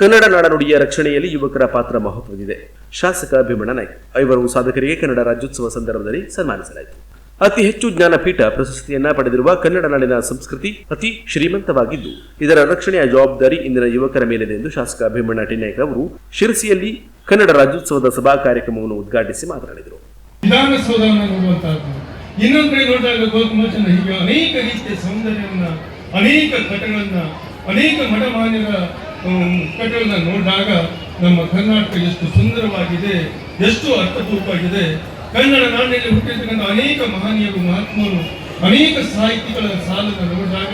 ಕನ್ನಡ ನಾಡನುಡಿಯ ರಕ್ಷಣೆಯಲ್ಲಿ ಯುವಕರ ಪಾತ್ರ ಮಹತ್ವದಿದೆ ಶಾಸಕ ಭೀಮಣ್ಣ ನಾಯ್ಕ. ಐವರು ಸಾಧಕರಿಗೆ ಕನ್ನಡ ರಾಜ್ಯೋತ್ಸವ ಸಂದರ್ಭದಲ್ಲಿ ಸನ್ಮಾನಿಸಲಾಯಿತು. ಅತಿ ಹೆಚ್ಚು ಜ್ಞಾನಪೀಠ ಪ್ರಶಸ್ತಿಯನ್ನ ಪಡೆದಿರುವ ಕನ್ನಡ ನಾಡಿನ ಸಂಸ್ಕೃತಿ ಅತಿ ಶ್ರೀಮಂತವಾಗಿದ್ದು, ಇದರ ರಕ್ಷಣೆಯ ಜವಾಬ್ದಾರಿ ಇಂದಿನ ಯುವಕರ ಮೇಲಿದೆ ಎಂದು ಶಾಸಕ ಭೀಮಣ್ಣ ಟಿನಾಯ್ಕ ಅವರು ಶಿರಸಿಯಲ್ಲಿ ಕನ್ನಡ ರಾಜ್ಯೋತ್ಸವದ ಸಭಾ ಕಾರ್ಯಕ್ರಮವನ್ನು ಉದ್ಘಾಟಿಸಿ ಮಾತನಾಡಿದರು. ಅನೇಕ ಅನೇಕ ಕಟ್ಟಗಳನ್ನ ಅನೇಕ ಮಠಮಾನ್ಯರ ಕಟ್ಟಗಳನ್ನ ನೋಡಿದಾಗ ನಮ್ಮ ಕರ್ನಾಟಕ ಎಷ್ಟು ಸುಂದರವಾಗಿದೆ, ಎಷ್ಟು ಅರ್ಥಪೂರ್ವವಾಗಿದೆ. ಕನ್ನಡ ನಾಡಿನಲ್ಲಿ ಹುಟ್ಟಿರ್ತಕ್ಕಂಥ ಅನೇಕ ಮಹನೀಯರು, ಮಹಾತ್ಮರು, ಅನೇಕ ಸಾಹಿತಿಗಳ ಸಾಲನ್ನು ನೋಡಿದಾಗ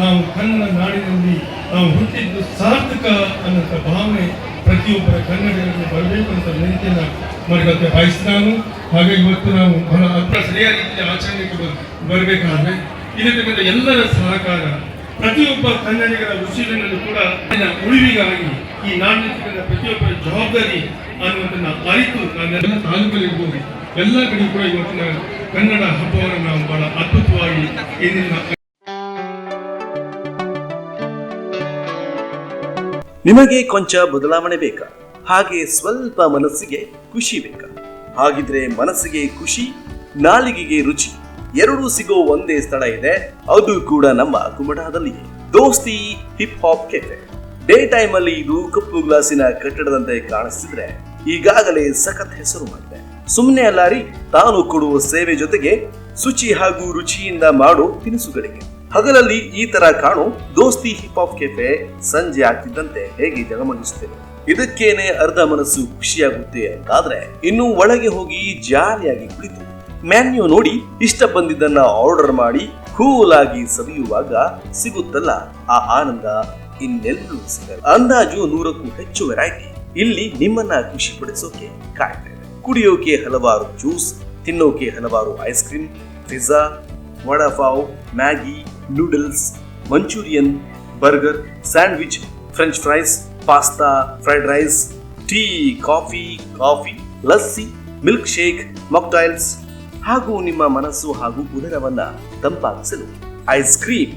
ನಾವು ಕನ್ನಡ ನಾಡಿನಲ್ಲಿ ನಾವು ಹುಟ್ಟಿದ್ದು ಸಾರ್ಥಕ ಅನ್ನೋಂಥ ಭಾವನೆ ಪ್ರತಿಯೊಬ್ಬರ ಕನ್ನಡಿಗರಿಗೆ ಬರಬೇಕು ಅಂತ ವಿನಂತಿಯನ್ನ ಮಾಡಿದಂತೆ ಬಯಸ್ತಾನು ಹಾಗೆ ಇವತ್ತು ನಾವು ಬಹಳ ಅತ್ರ ಸರಿಯಾದ ರೀತಿಯ ಆಚರಣೆಗೆ ಬರಬೇಕಾದ್ರೆ ಇದಕ್ಕೆ ಎಲ್ಲರ ಸಹಕಾರ. ಪ್ರತಿಯೊಬ್ಬ ಕನ್ನಡಿಗರ ಉಸಿರಿನಲ್ಲಿ ಕೂಡ ಉಳಿವಿಗಾಗಿ ಈ ನಾಡಿನ ಪ್ರತಿಯೊಬ್ಬರ ಜವಾಬ್ದಾರಿ ಅನ್ನುವಂಥನ್ನ ಅರಿತು ನಾವೆಲ್ಲ ತಾಲೂಕಲ್ಲಿರ್ಬೋದು ಎಲ್ಲ ಕಡೆ ಕೂಡ ಇವತ್ತಿನ ಕನ್ನಡ ಹಬ್ಬವನ್ನು ನಾವು ಬಹಳ ಅದ್ಭುತವಾಗಿ ಇಂದಿನ ನಿಮಗೆ ಕೊಂಚ ಬದಲಾವಣೆ ಬೇಕಾ? ಹಾಗೆ ಸ್ವಲ್ಪ ಮನಸ್ಸಿಗೆ ಖುಷಿ ಬೇಕಾ? ಹಾಗಿದ್ರೆ ಮನಸ್ಸಿಗೆ ಖುಷಿ, ನಾಲಿಗೆಗೆ ರುಚಿ. ಎರಡೂ ಸಿಗೋ ಒಂದೇ ಸ್ಥಳ ಇದೆ. ಅದು ಕೂಡ ನಮ್ಮ ಕುಮಟಾದಲ್ಲಿ. Dosti hip hop cafe day time ಅಲ್ಲಿ ಇದು ಕಪ್ಪು ಗ್ಲಾಸಿನ ಕಟ್ಟಡದಂತೆ ಕಾಣಿಸ್ತಿದ್ರೆ ಈಗಾಗಲೇ ಸಖತ್ ಹೆಸರು ಮಾಡಿದೆ. ಸುಮ್ಮನೆ ಅಲ್ಲಾರಿ, ತಾನು ಕೊಡುವ ಸೇವೆ ಜೊತೆಗೆ ಶುಚಿ ಹಾಗೂ ರುಚಿಯಿಂದ ಮಾಡೋ ತಿನಿಸುಗಳಿಗೆ. ಹಗಲಲ್ಲಿ ಈ ತರ ಕಾಣು ದೋಸ್ತಿ ಹಿಪ್ ಹಾಪ್ ಕೆಫೆ ಸಂಜೆ ಆಗ್ತಿದ್ದಂತೆ ಹೇಗೆ ಜಗಮಗಿಸುತ್ತೇವೆ. ಇದಕ್ಕೇನೆ ಅರ್ಧ ಮನಸ್ಸು ಖುಷಿಯಾಗುತ್ತೆ ಅಂತಾದ್ರೆ ಇನ್ನು ಒಳಗೆ ಹೋಗಿ ಜಾಲಿಯಾಗಿ ಕುಳಿತು ಮ್ಯಾನ್ಯೂ ನೋಡಿ ಇಷ್ಟ ಬಂದಿದ್ದನ್ನ ಆರ್ಡರ್ ಮಾಡಿ ಕೂಲ್ ಆಗಿ ಸವಿಯುವಾಗ ಸಿಗುತ್ತಲ್ಲ ಆ ಆನಂದ ಇನ್ನೆಲ್ಲರೂ ಸಿಗಲ್ಲ. ಅಂದಾಜು ನೂರಕ್ಕೂ ಹೆಚ್ಚು ವೆರೈಟಿ ಇಲ್ಲಿ ನಿಮ್ಮನ್ನ ಖುಷಿ ಪಡಿಸೋಕೆ ಕುಡಿಯೋಕೆ ಹಲವಾರು ಜ್ಯೂಸ್, ತಿನ್ನೋಕೆ ಹಲವಾರು ice cream pizza vadapav, Maggi noodles Manchurian burger sandwich French fries pasta fried rice tea coffee coffee lassi milkshake mocktails ಹಾಗೂ ನಿಮ್ಮ ಮನಸ್ಸು ಹಾಗೂ ಉದರವನ್ನ ತಂಪಾಗಿಸಲು ice cream.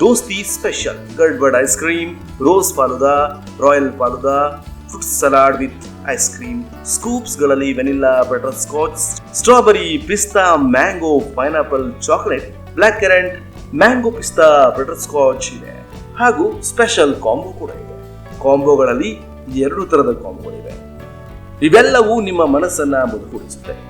Dosti special gadbad ice cream rose falooda royal falooda fruit salad with ice cream ಸ್ಕೂಪ್ಸ್ಗಳಲ್ಲಿ vanilla butterscotch strawberry pista mango pineapple chocolate black currant mango pista butterscotch ಇದೆ. ಹಾಗೂ special combo ಕೂಡ ಇದೆ. ಕಾಂಬೋಗಳಲ್ಲಿ ಎರಡು ತರದ ಕಾಂಬೋಗಳಿವೆ ಇವೆಲ್ಲವೂ ನಿಮ್ಮ ಮನಸ್ಸನ್ನ ಮುದುಗೂಡಿಸುತ್ತೆ